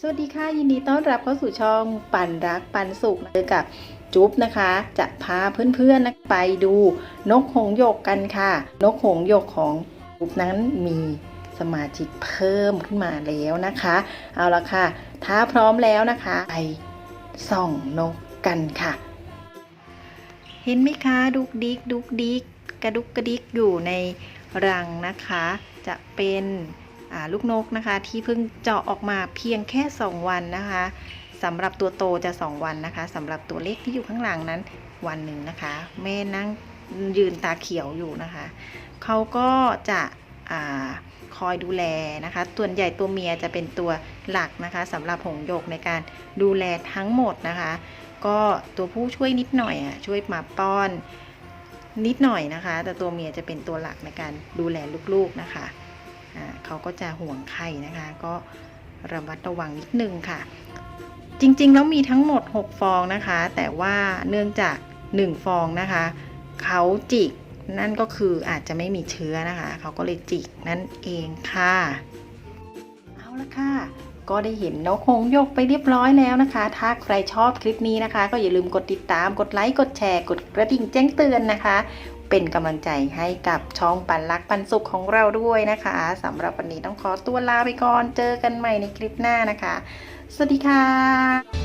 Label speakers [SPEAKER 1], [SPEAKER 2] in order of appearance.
[SPEAKER 1] สวัสดีค่ะ ยินดีต้อนรับเข้าสู่ช่องปั่นรักปันสุขเจอกับจุ๊บนะคะ จะพาเพื่อนๆนะไปดูนกหงส์หยกกันค่ะ นกหงส์หยกของจุ๊บนั้นมีสมาชิกเพิ่มขึ้นมาแล้วนะคะ เอาละค่ะ ถ้าพร้อมแล้วนะคะไปส่องนกกันค่ะ เห็นไหมคะดุกดิกดุกดิกกระดุกกระดิกอยู่ในรังนะคะ จะเป็น ลูกนกนะคะ ที่เพิ่งเจาะออกมาเพียงแค่ 2 วันนะคะสำหรับตัวโตจะ 2 วันนะคะสำหรับตัวเล็กที่อยู่ข้างหลังนั้นวันหนึ่งนะคะ แม่นั่งยืนตาเขียวอยู่นะคะเขาก็จะอคอยดูแลนะคะส่วใหญ่ตัวเมียจะเป็นตัวหลักนะคะสำหรับหงส์หยกในการดูแลทั้งหมดนะคะ ก็ตัวผู้ช่วยนิดหน่อยอะช่วยมาป้อนนิดหน่อยนะคะ แต่ตัวเมียจะเป็นตัวหลักในการดูแลลูกๆนะคะ เขาก็จะห่วงไข่นะคะ ก็ระมัดระวังนิดนึงค่ะ จริงๆ แล้วมีทั้งหมด 6 ฟองนะคะ แต่ว่าเนื่องจาก 1 ฟองนะคะเขาจิกนั่นก็คืออาจจะไม่มีเชื้อนะคะ เขาก็เลยจิกนั่นเองค่ะ เอาละค่ะ ก็ได้เห็นนกหงยกไปเรียบร้อยแล้วนะคะ ถ้าใครชอบคลิปนี้นะคะ ก็อย่าลืมกดติดตาม กดไลค์ กดแชร์ กดกระดิ่งแจ้งเตือนนะคะ เป็นกำลังใจให้กับช่องปันรักปันสุขของเราด้วยนะคะสำหรับวันนี้ต้องขอตัวลาไปก่อน เจอกันใหม่ในคลิปหน้านะคะ สวัสดีค่ะ